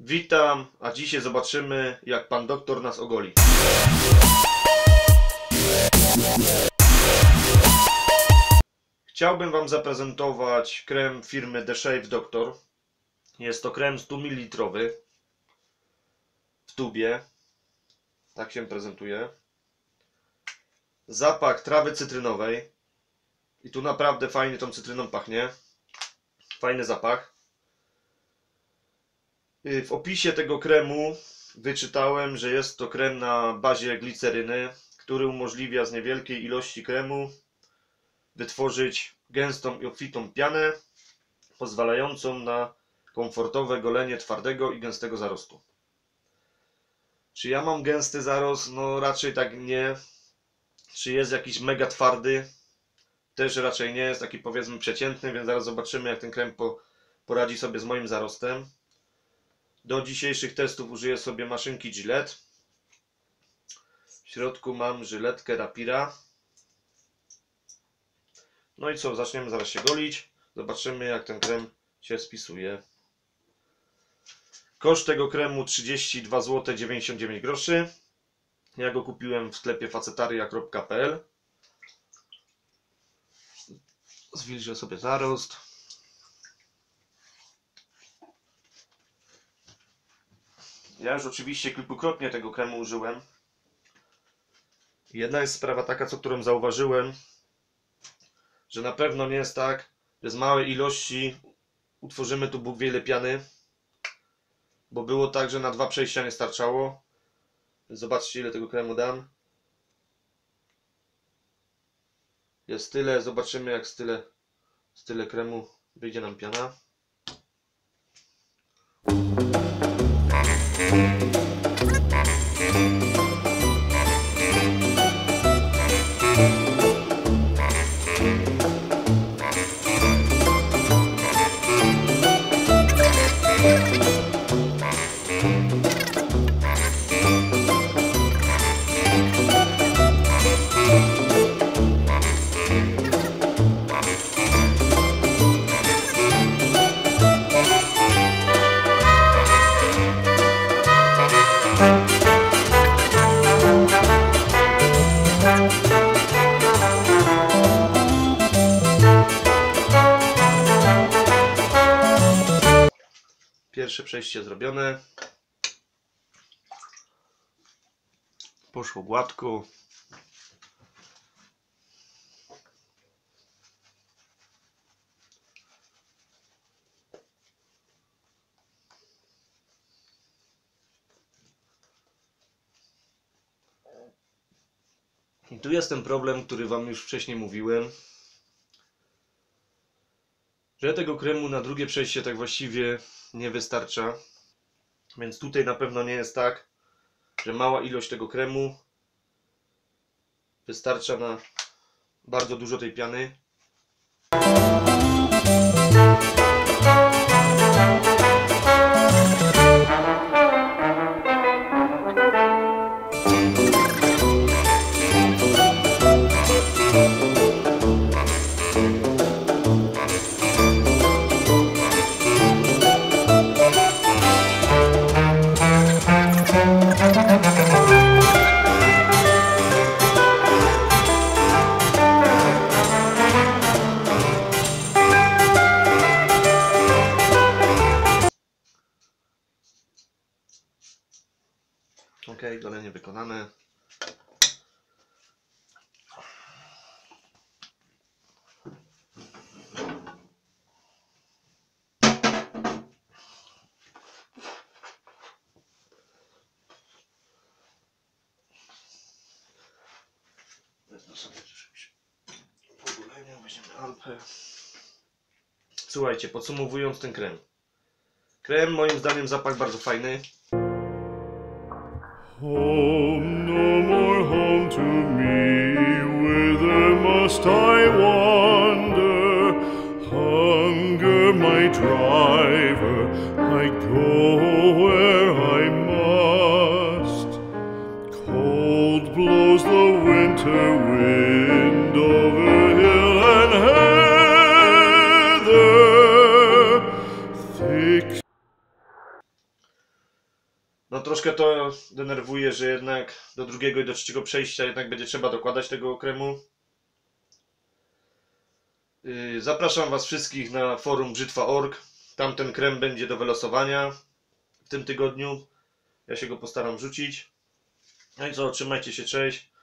Witam, a dzisiaj zobaczymy jak pan doktor nas ogoli. Chciałbym wam zaprezentować krem firmy The Shave Doctor. Jest to krem 100 ml w tubie. Tak się prezentuje. Zapach trawy cytrynowej. I tu naprawdę fajnie tą cytryną pachnie. Fajny zapach. Y, W opisie tego kremu wyczytałem, że jest to krem na bazie gliceryny, który umożliwia z niewielkiej ilości kremu wytworzyć gęstą i obfitą pianę, pozwalającą na komfortowe golenie twardego i gęstego zarostu. Czy ja mam gęsty zarost? No raczej tak nie. Czy jest jakiś mega twardy? Też raczej nie, jest taki powiedzmy przeciętny, więc zaraz zobaczymy jak ten krem po, poradzi sobie z moim zarostem. Do dzisiejszych testów użyję sobie maszynki Gillette. W środku mam żyletkę Rapira. No i co, zaczniemy zaraz się golić. Zobaczymy jak ten krem się spisuje. Koszt tego kremu 32 zł 99 groszy. Ja go kupiłem w sklepie facetaria.pl Zwilżę sobie zarost. Ja już oczywiście kilkukrotnie tego kremu użyłem. Jedna jest sprawa taka, co którą zauważyłem, że na pewno nie jest tak, że z małej ilości utworzymy tu wiele piany, bo było tak, że na dwa przejścia nie starczało. Zobaczcie ile tego kremu dam. Jest tyle, zobaczymy jak z tyle, z tyle kremu wyjdzie nam piana. Pierwsze przejście zrobione. Poszło gładko. I tu jest ten problem, który Wam już wcześniej mówiłem. Że tego kremu na drugie przejście tak właściwie nie wystarcza. Więc tutaj na pewno nie jest tak, że mała ilość tego kremu wystarcza na bardzo dużo tej piany. Ok, golenie wykonane. Słuchajcie, podsumowując ten krem. Krem moim zdaniem zapach bardzo fajny. Home, no more home to me, whither must I wander? Hunger, my driver, I go No troszkę to denerwuje, że jednak do drugiego i do trzeciego przejścia jednak będzie trzeba dokładać tego kremu. Yy, Zapraszam Was wszystkich na forum brzytwa.org. Tam ten krem będzie do wylosowania w tym tygodniu. Ja się go postaram rzucić. No i co, trzymajcie się, cześć.